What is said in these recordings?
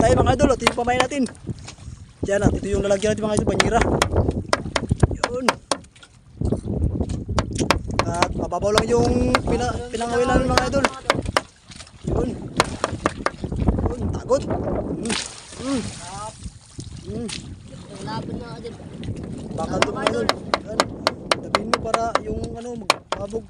tayo mga idol. At yung pamay natin. Diyan at ito yung lalagyan natin mga idol. Banyira. Yun. At mababaw lang yung pina, pinangawilan ng mga idol. Yun. Yun. Tagot. Mm. Mm. Mm. Laban na agad. Baka ito mga idol. Yan. Tabihin mo para yung ano magpabog.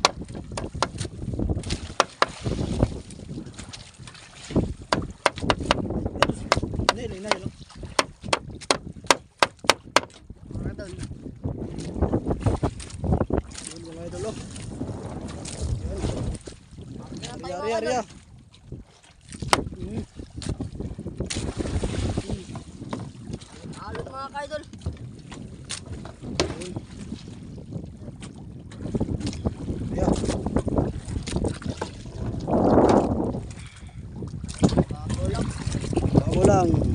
Morango.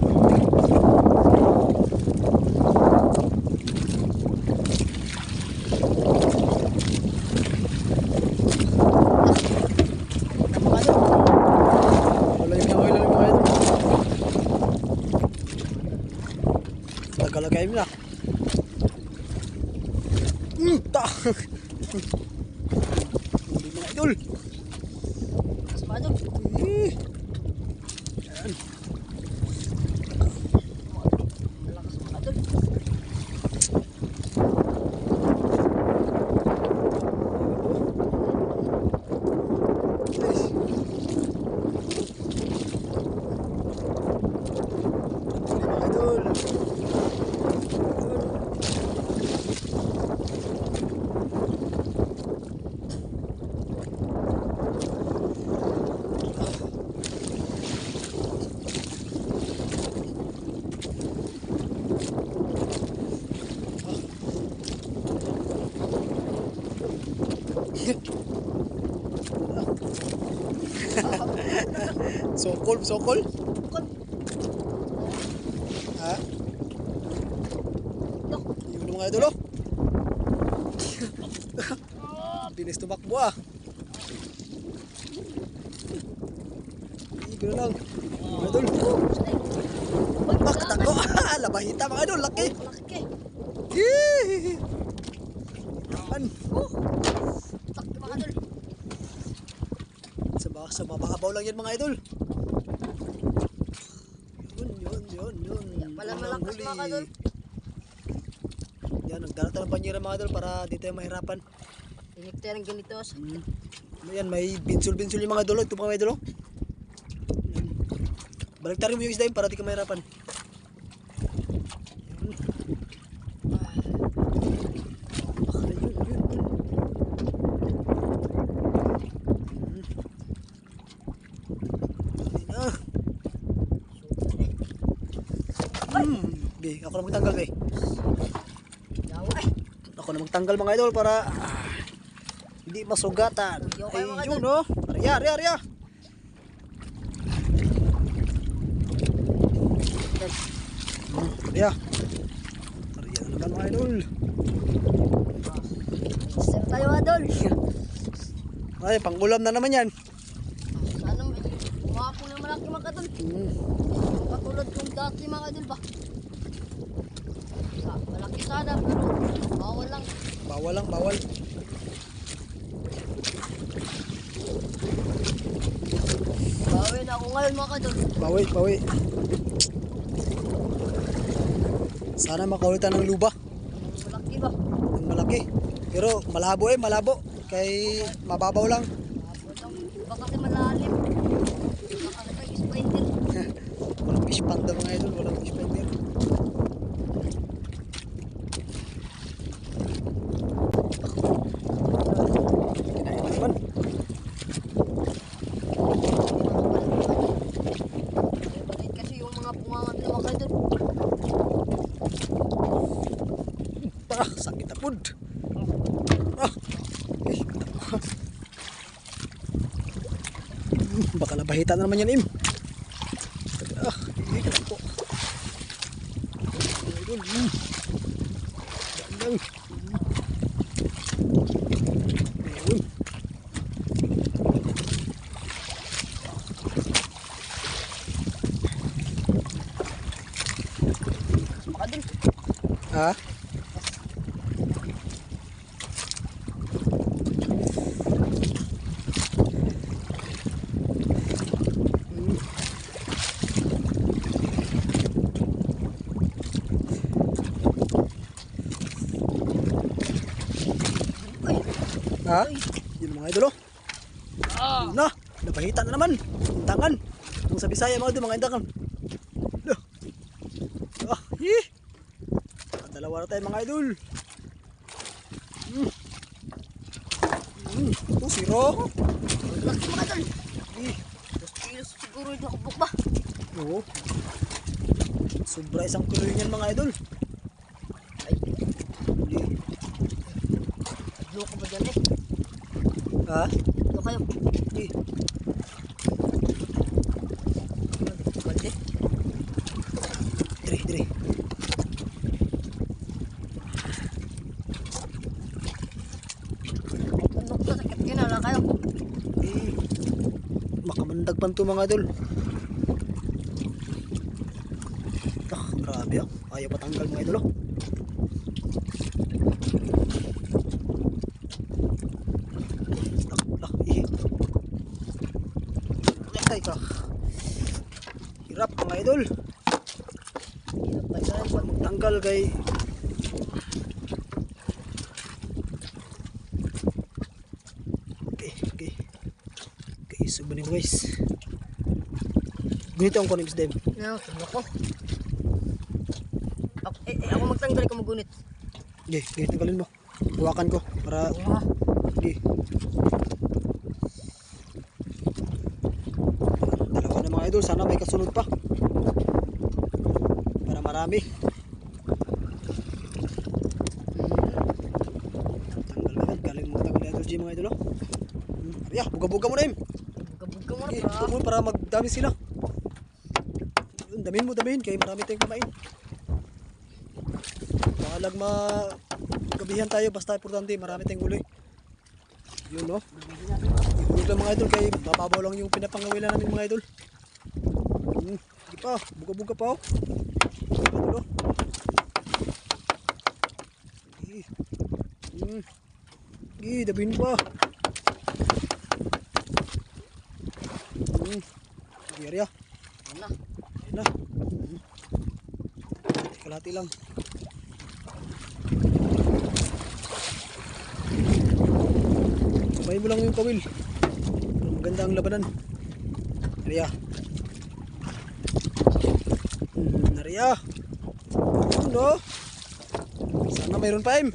Sokol, sokol. Ha? Yun mga idol, oh. Tumakbo ah. Igil lang. Mga idol. Ah, katako. Labahita mga idol, laki. Malaki. Yee! Yan. Laki mga idol. Sa mababaw lang yan mga idol. Yun, yun, yun, yun. Pala Unang malakas huli. mga idol. Yan, nagdala tayo ng panyera mga idol para di tayo mahirapan. Tinik tayo ng ganito. Mm. Ano yan, may binsul-binsul yung mga idol. Ito mga idol. oh. Yan. Baliktarin mo yung isda yun para di ka mahirapan. Ah. Hmm, be, ako na magtanggal be. Magtanggal mga idol para ah, hindi masugatan. Yo, kayo, mga Ay, idol. yun no. Arya, arya, arya. Arya. Arya na naman mga idol. Sir tayo mga idol. Ay, pangulam na naman yan. Sana may na malaki mga idol. Hmm. Katulad yung dati mga idol ba? Sa, malaki sana pero bawal lang. Bawal lang, bawal. Bawal na ako ngayon mga idol. Bawi, bawi. Sana makaulitan ng luba. Malaki ba? Ang malaki. Pero malabo eh, malabo. Kay mababaw lang. Baka kasi malalim. Baka kasi fish pond daw mga idol, walang fish pond there. Kinain na naman. Bakit kasi yung mga bunganga nila mga idol. Ah, sakit na food. Ah, eh, katama. Hmm, Baka nabahita na naman yan, Im. Ah. Ayun, hmm. Gandang. Ha? Hmm. Uy. Ha? Yun mga idol oh. Ah. Na, napahita na naman. Intangan. Kung sa Bisaya mga idol, mga intangan. Loh. Ah, hi. Dalawa na tayo mga idol. Hmm. Hmm. Ito, siro. Laki mga idol. Eh, Dos kilos siguro yung nakabuk ba? Oo. Sobra isang kilo yan mga idol. Ay, Hindi. adlo ka ba dyan eh? Ha? Adlo kayo. Eh, Balde. kayo. Eh, makamandag pa to mga idol. Ah, grabe ah. Ayaw patanggal mga idol oh. Lak, lak, eh. Ay ka. Hirap mga idol. Ba dyan? Pag magtanggal kay Okay, okay. Okay, so ni guys. Ganito ang kunin dem. No, tundok ko. Ako, eh, eh, ako magtanggal ka magunit. Okay, ganito tanggalin mo. Hawakan ko para okay. Dalawa na mga idol, sana may kasunod pa. Marami. Tanggal agad, mo tanggal idol G mga idol. oh. Hmm, Yeah, buga-buga mo na im. Bugabog ka muna Okay, pa. mo para magdami sila. Damin mo, damin, kaya marami tayong kumain. Baka lang ma gabihan tayo, basta importante, marami tayong huli. Yun no. Ihulog lang mga idol, kay mababaw lang yung pinapangawilan namin mga idol. Hmm, sige pa, buga-buga pa oh. Oh. Sige. Hmm. Sige, dabihin pa. Hmm. Arya. Yan na. Ayun na. Hmm. Kalahati lang. Sabay mo lang yung kawil. Maganda ang labanan. Arya. Hmm, Arya. Ano? Sana mayroon pa im.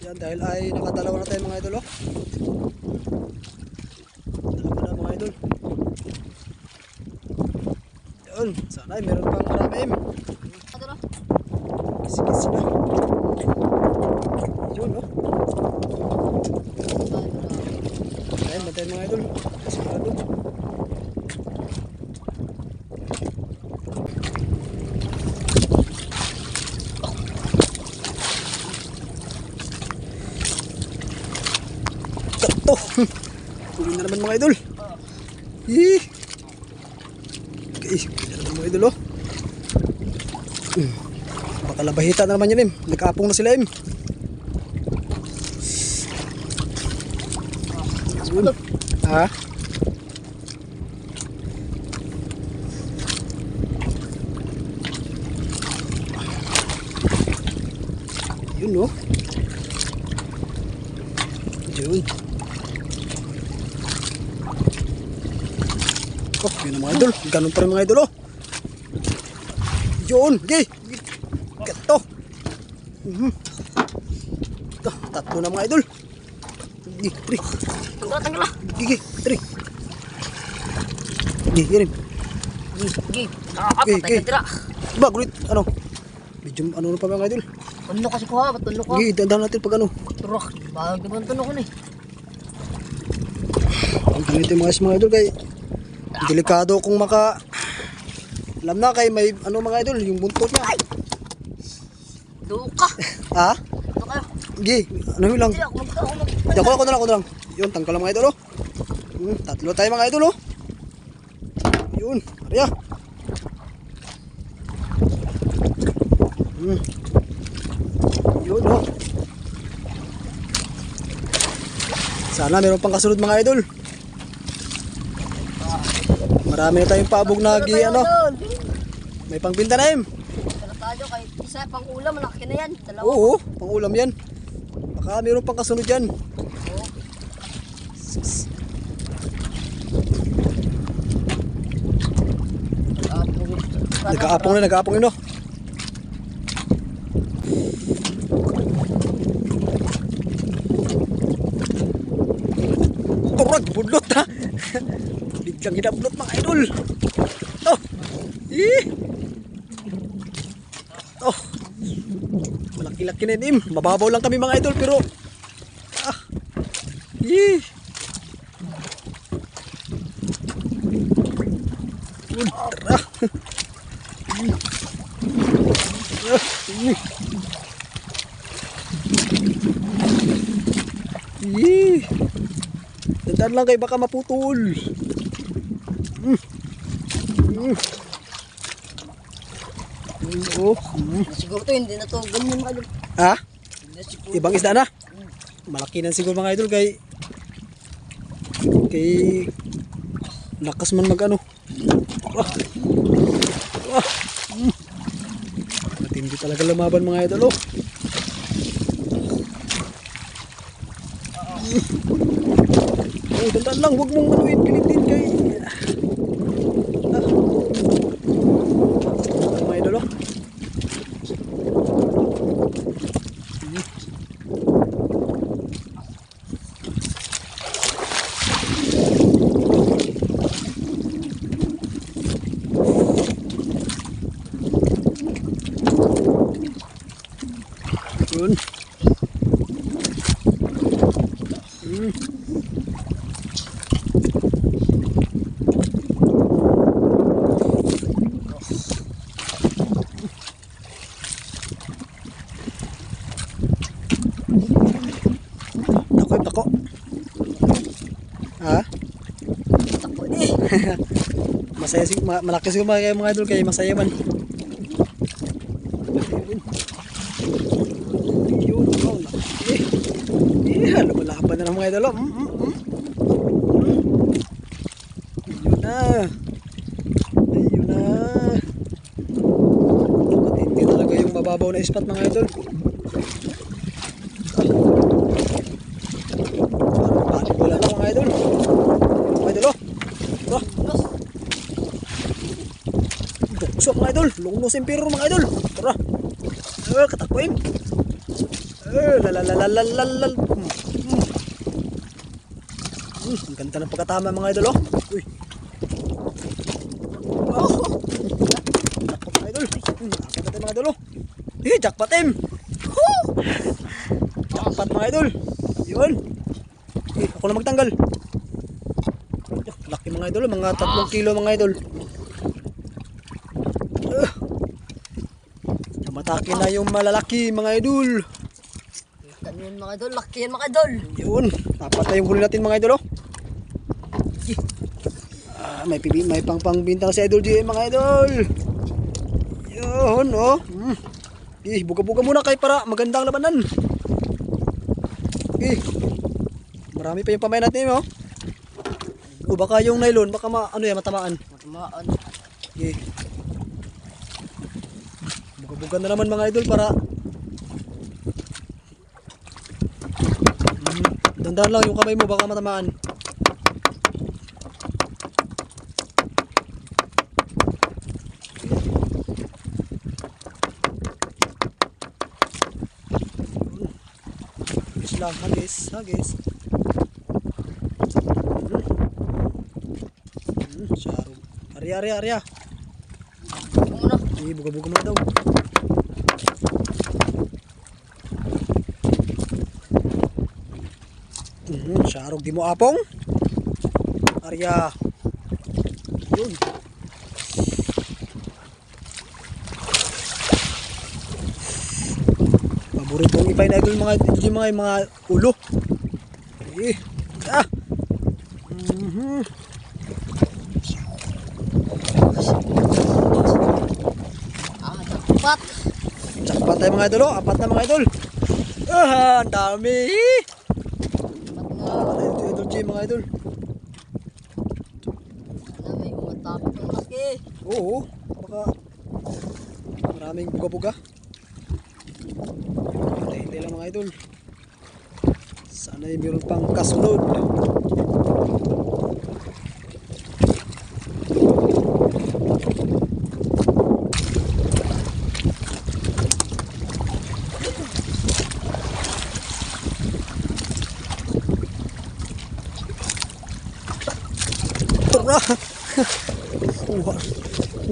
Yan dahil ay nakadalawa na tayo mga idol oh. Dalawa na mga idol. Yun, sana ay meron pang marami im. Kisi-kisi na. Yun oh. Ayun, bantay mga idol. Sigurado. Sakto. Huli na naman mga idol. Yee. Okay, na naman mga idol oh. Hmm. Baka labahita na naman yun, Im. Nagkaapong na sila, Im. Yun. Ha? Yun, no? Yun. Oh, yun ang mga idol. Ganun pa rin mga idol, oh. Yun, okay. Gato. Mhm. Ito, tatlo na mga idol. Gigi, tri. Tanggal, tanggal ah. Gigi, tri. Patay okay. ka tira. Ba, gulit, ano? Medyo ano na pa mga idol. Tundo kasi ko ha. Ba't tundo ko ha? Gigi, dandan natin pag ano. Turak. Bahag naman tundo ko na eh. Ang ganito yung mga mga idol kay delikado kung maka alam na kay may ano mga idol yung buntot niya. Duka. Ha? Kayo. Gigi, ano yun lang. Hindi ako na lang, ako na lang. Yun, tangkal mga idol, oh. Hmm, tatlo tayo mga idol, oh. Yun, Arya. Hmm. Yun, oh. Sana meron pang kasunod mga idol. Marami na tayong paabog na gi, ano. Idol. May pangbinta na yun. Tara tayo kahit isa pang ulam, malaki na yan. Dalawa. Oo, pang ulam yan. Baka meron pang kasunod yan. Oo. Nag-aapong. Nag-aapong na, nag-aapong yun, oh. Biglang hinablot mga idol. Oh. Eh. Oh. Malaki-laki na yun. Mababaw lang kami mga idol, pero... Ah. Eh. Ultra. Ih. Tandaan lang kay baka maputol. Mm. Mm. Mm, Oh. Mm. Siguro to, hindi na to ganyan mga idol. Ha? Ibang isda na? Malaki na siguro mga idol kay kay lakas man mag ano. Ah. Ah. Mm. Matindi talaga lumaban mga idol oh. Mm. Oh, dandan lang, huwag mong manuin, pilitin kay... Ah. Mga idol oh. Yun. Dako. Ha? Tako ni. Masaya sig ma malaki siguro mga mga idol kay masaya man. idol. Mm, mm, mm. Ayun na. Ayun na. Matindi talaga yung mababaw na ispat mga idol. Parang balik mga idol. Mga idol oh. Ito. Bukso mga idol. Lungnos yung piro mga idol. Tara. Eh, katakwin. Eh, lalalalalalal. Hmm. Hmm, ang ganda ng pagkatama mga idol oh. Uy. Jackpot mga idol. Hmm, nakakita tayo mga idol oh. Eh, jackpot em. Jackpot mga idol. Yun. Eh, ako na magtanggal. Laki mga idol, oh. mga tatlong kilo mga idol. Uh, Matake na yung malalaki mga idol. Ganyan mga idol, laki yan mga idol. Yun, dapat na yung huli natin mga idol oh. Ah, may pibi, may pang pangbintang si Idol G mga idol. Yun oh. Hmm. Eh, buka-buka muna kay para magandang labanan. Eh. Marami pa yung pamay natin oh. O baka yung nylon, baka ma, ano yan, matamaan. Matamaan. Okay. Buga-buga na naman mga idol para Hmm, Dandan lang yung kamay mo baka matamaan. Lang, hagis, hagis. Hmm, sarong. Arya, arya, arya. Muna. Sige, buga-buga mo daw. Mhm, sarog di mo apong. Arya. Sabay na yung mga yung mga, yung mga ulo. Eh. Ah. Mm -hmm. Apat. Apat tayo mga idol. Oh. Apat na mga idol. Ah, ang dami. Apat na. Idol G mga idol. Alam mo, matapos ng laki. Oo. Baka maraming buga-buga. Mga idol. Sana ay meron pang kasunod. Tara!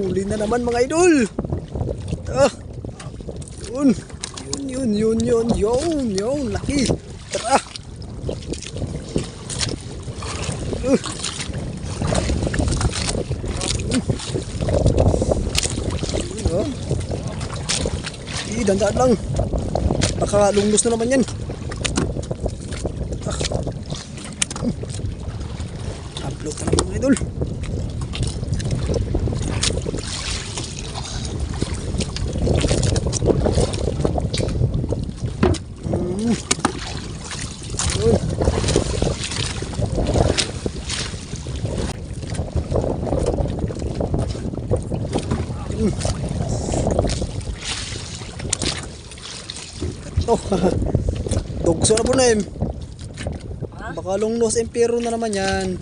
Huli na naman mga idol. Ah. Yun. Yun, yun, yun, yun, yun. Laki. Tara. Uh. Yun, oh. Eh, dandaan lang. Baka lunglos na naman yan. Ah. Hmm. Upload na naman mga idol. Mm. Yun. Mm. Ito. Na po na. Ha? Baka lungnos empiro na naman yan.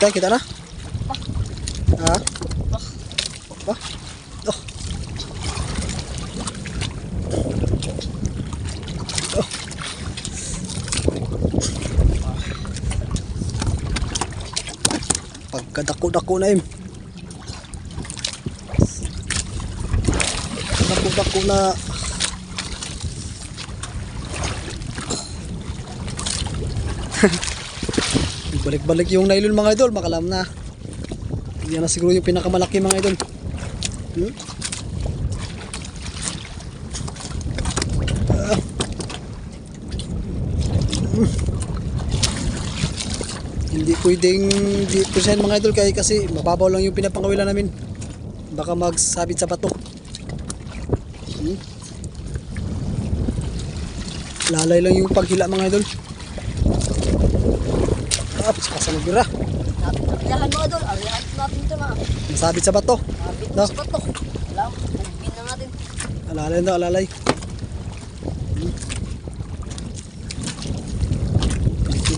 Kita, kita na? Ha? Ba? Oh. Oh. Pagkadako-dako na im. Dako-dako na. Balik-balik yung nylon mga idol, makalam na. Yan na siguro yung pinakamalaki mga idol. Hmm? Ah. Hmm. Hindi pwedeng di percent mga idol kaya kasi mababaw lang yung pinapangawilan namin. Baka magsabit sa bato. Hmm? Lalay lang yung paghila mga idol. Natin ariyahan mo idol. Ariyahan natin ito na. Masabit sa bato. Kapit No. sa bato. Alam, bugin na natin. Alalay daw, alalay. Hmm.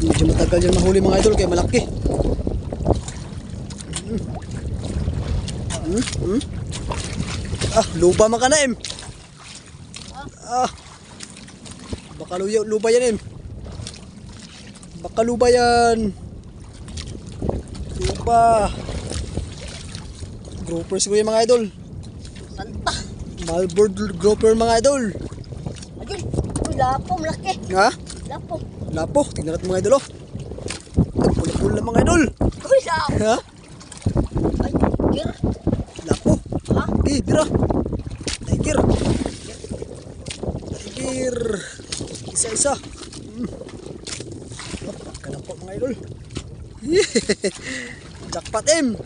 Medyo, matagal yan mahuli mga idol kaya malaki. Hmm. Hmm. Hmm. Ah, luba man na em. Ah. Baka luya, luba yan em. Baka luba yan. Luba. Grouper siguro yung mga idol. Santa. Malboard grouper mga idol. Ayun. Uy, lapo. Malaki. Ha? Lapo. Lapo, tingnan natin mga idol oh. Pula-pula mga idol. Uy, lapo. Ha? Ay, gir. Lapo. Ha? Eh, dira. Tiger. Tiger. Isa-isa. Hmm. Oh, Kalapo mga idol. Jackpot M.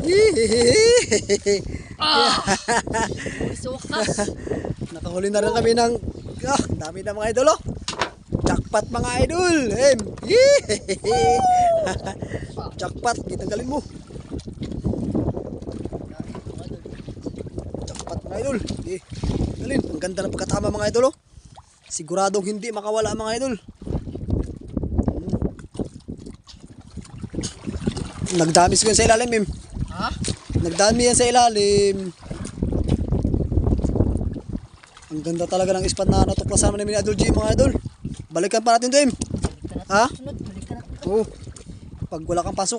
Uy, sukas. Nakahuli na rin kami ng ah, dami na mga idol oh. Jackpot mga idol. Em. Jackpot, gitanggalin mo. Jackpot mga idol. Di. Galin, ang ganda ng pagkatama mga idol oh. Siguradong hindi makawala mga idol. Nagdami siya sa ilalim, Mim. Ha? Nagdami yan sa ilalim. Ang ganda talaga ng ispat na natuklasan namin ni Idol G, mga idol. Balikan pa natin to, Im. Ha? Oo. Oh, pag wala kang pasok.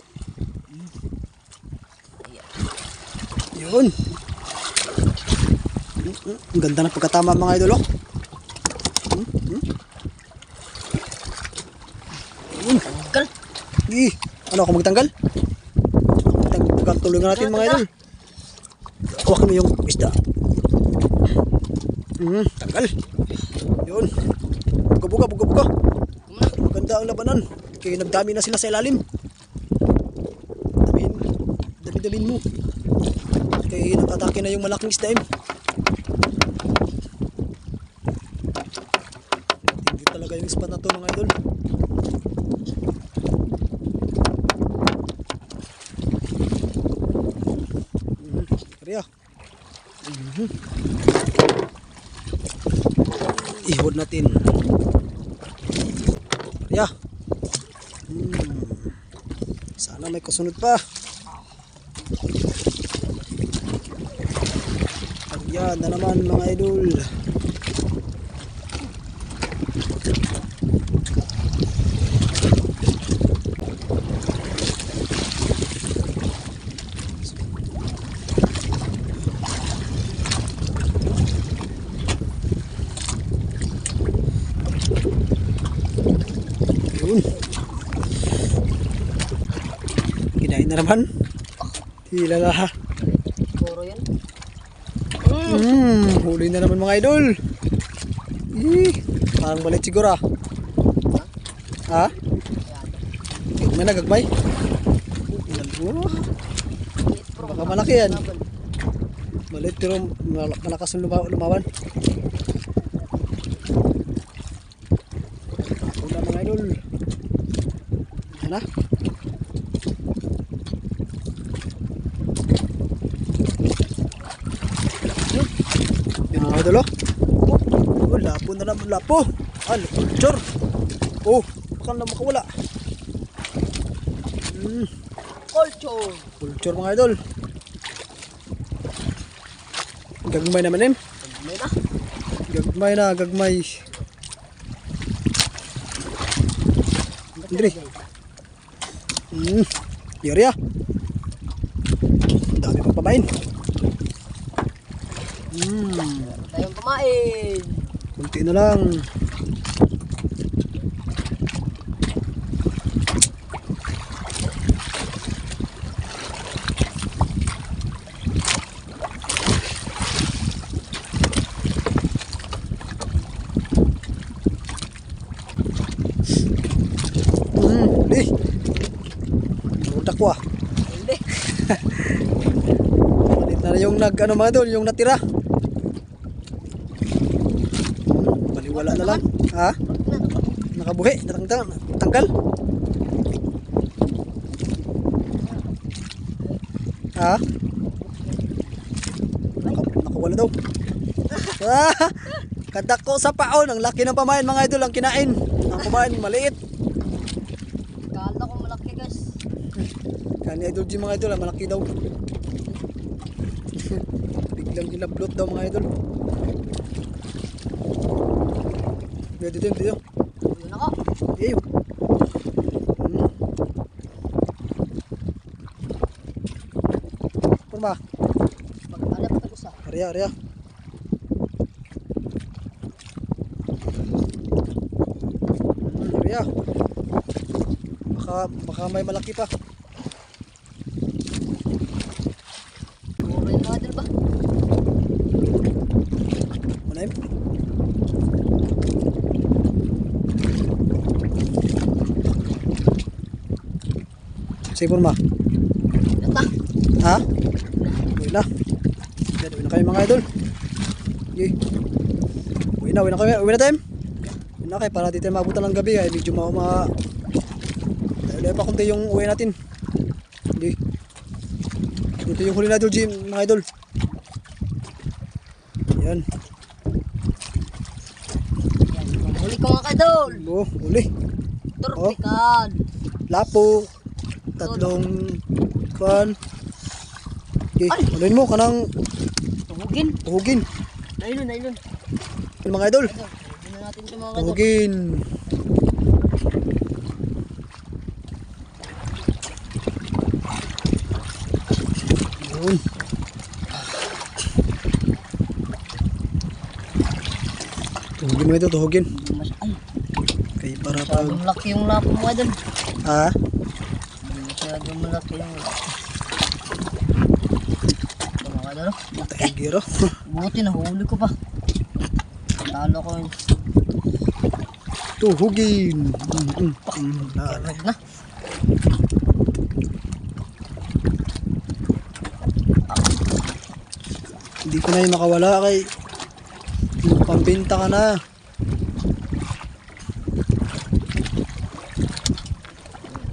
Yun. Ang ganda ng pagkatama mga idol, oh. Hmm? Hmm? Yun. Tanggal. Eh, ano ako magtanggal? Tulungan natin mga idol. Hawakan mo yung isda. Hmm, tanggal. Yun. Buga-buga, buga-buga. Kumuna. Maganda ang labanan. Kaya nagdami na sila sa ilalim. Damin. Dami-damin mo. Kaya nakatake na yung malaking isda. eh. Hindi talaga yung spot na to mga idol. Kaya. Mhm. Ihod natin. Kaya. Hmm. Sana may kasunod pa. Ayan na naman mga idol. Yun. Kinain na naman. Hilala. Puro yan. Hmm, huli na naman mga idol. Eh, parang balit siguro ah. Ha? Gagmay na, gagmay. Lalo. Baka malaki yan. Balit pero mal- malakas luma- lumawan. Una mga idol. Yan na. Yan mga idol oh. Oh, naman, lapo. Ah, culture. Oh, baka na makawala. Hmm, Culture. culture mga idol. Gagmay naman em. May na. Gagmay na, gagmay. Andre. Hmm, yari ah. Dami pang pamain. Hmm, Tayong kumain. Kunti na lang. Huli. Utak ko ah. Hindi. Palit na yung nag ano mga idol, yung natira. Hmm, baliwala na lang. Ha? Nakabuhi, natanggal. Tanggal. Ha? Naka, nakawala daw. Ah, kadako sa paon. Ang laki ng pamain mga idol ang kinain. Ang pamain maliit. Kala ko malaki guys. Kani idol di mga idol, ah, malaki daw. Biglang ginablot daw mga idol. Dito dito dito. Yun ako. Iyo. Hmm. Kurma, Pag-alap ka isa. area, area. Hmm, area. Baka, baka may malaki pa. Puro yung mga dal ba? Manaim. Sige, Kurma. Yata. Ha? Uwi na. Yan, uwi na kayo mga idol. Uwi na, uwi na kayo. Uwi na tayo. Uwi na kayo para di tayo mabutan ng gabi. Ay, medyo ma... ma dahil pa kunti yung uwi natin. Hindi. Dito yung huli na idol, Jim, mga idol. Yan. Huli ko mga kadol. Oh, huli. Turpikan. Lapo. Tatlong... Kwan. Okay, unahin mo, kanang Tuhugin. tuhugin. Nailon, nailon. Yung mga idol. Tuhugin na natin mga kadol. Tuhugin. Yun. Tuhugin mo ito, tuhugin. Ay, Kay Para pag... Masyadong laki yung lapo mga idol. Ha? Mga idol. oh. Taigiro. Buti nahuli ko pa. Talo ko yun. Tuhugin. Mm, na-. Hindi ko na yung makawala kay pambinta ka na.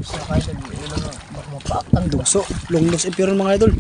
Isa ka idol. Ulo na. Baka Dugso. Longlos ipiron mga idol.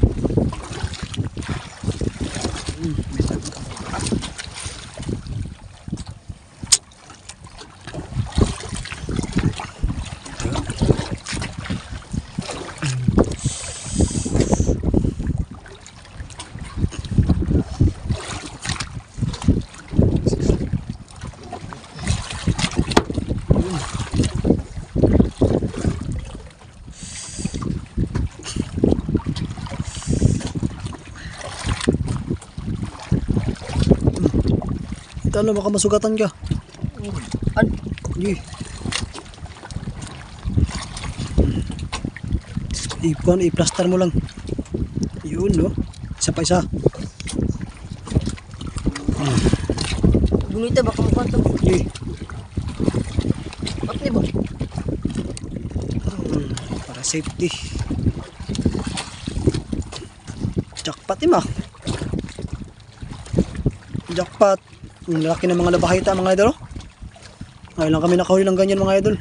Ito ano, baka masugatan ka. Ano? Hindi. Ipon, i-plaster mo lang. Yun, no? Isa pa isa. Gunita baka mapato. Hindi. Ba't ni ba? Para safety. Jackpot ima. Jackpot. Ang laki ng mga labahita mga idol. oh. Ngayon lang kami nakahuli ng ganyan mga idol.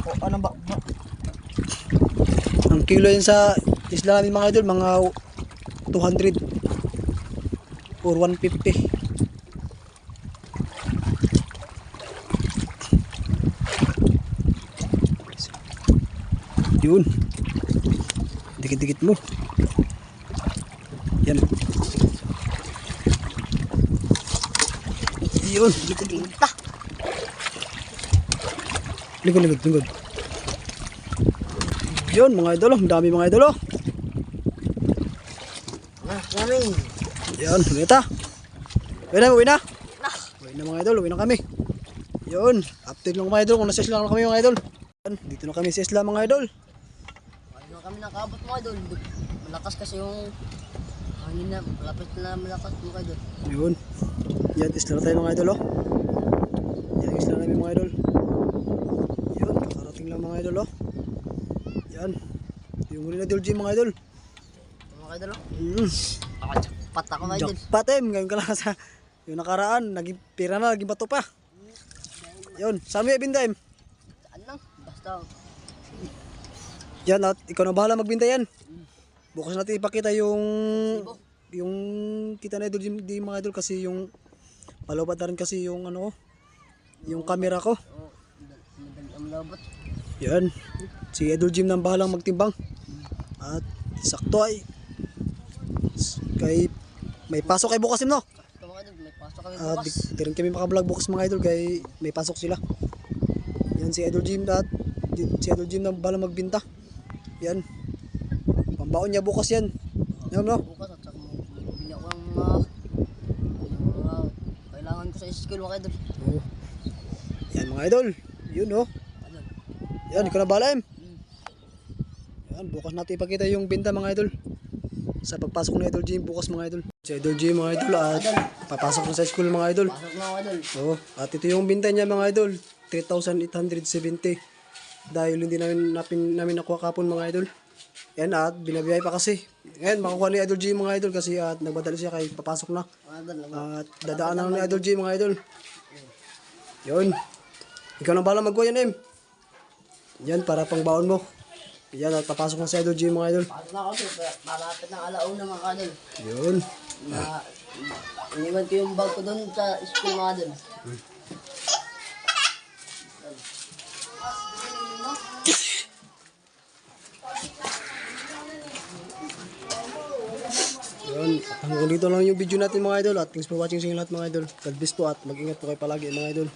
O ano ba? ba? Ang kilo yun sa isla namin mga idol, mga 200 or 150. Yun. Dikit-dikit mo. Yan. Yun. Likod-likod. Tinta. Likod-likod. Likod. Yun mga idol. oh. Ang dami mga idol. oh. Ah, namin. Yan, kumita. Uwi na, uwi na. Uwi na mga idol, uwi na kami. Yun, update lang mga idol kung nasa isla na kami mga idol. Yan, dito na kami sa isla mga idol. Ano kami nakabot mga idol. Malakas kasi yung hangin na. Malapit na malakas mga idol. Yun. Yan, isla na tayo mga idol oh. Yan, isla namin mga idol. Yun, karating lang mga idol oh. Yan. Yung rin na idol gym mga idol. Mga idol. oh. Mm. Nakajakpat ako mga idol. Jackpot eh, ngayon ka lang sa yung nakaraan, naging pira na, naging bato pa. Yun, saan mo ibindaim? Saan lang? Basta. Yan at ikaw na bahala magbinta yan. Bukas natin ipakita yung yung kita na idol di mga idol kasi yung palawad na rin kasi yung ano yung camera ko. Yan. Si Idol Jim nang bahalang magtimbang. At sakto ay kay may pasok kay bukas no. At di, di rin kami makablog bukas mga idol kay may pasok sila. Yan si Idol Jim at si Idol Jim nang bahalang magbinta. Yan. Pambaon niya bukas yan. Yan no. Bukas at saka bili ako ng mga yung mga kailangan ko sa school mga idol. Oo. Yan mga idol. Yun. Ano? Yan, ikaw na bahala em. Yan, bukas natin ipakita yung binta mga idol. Sa pagpasok ng Idol Gym bukas mga idol. Si Idol Gym mga idol at papasok na sa school mga idol. Pasok na mga idol. Oo, at ito yung binta niya mga idol. 3,870. Dahil hindi namin, napin, namin nakuha kapon mga idol. Yan at binabiyay pa kasi. Yan, makukuha ni Idol Gym mga idol kasi at nagbadali siya kay papasok na. At dadaan na ni Idol Gym mga idol. Yun. Ikaw na bala magkuha yan em. Yan para pang baon mo. Yan at papasok na si Idol Gym mga idol. Pasok na ako sir. Malapit ng alauna mga idol. Yun. Na, iniwan ko yung bag ko doon sa school mga idol. Yun. Hanggang dito lang yung video natin mga idol. At thanks for watching sa inyo lahat mga idol. God bless po at mag-ingat po kayo palagi mga idol.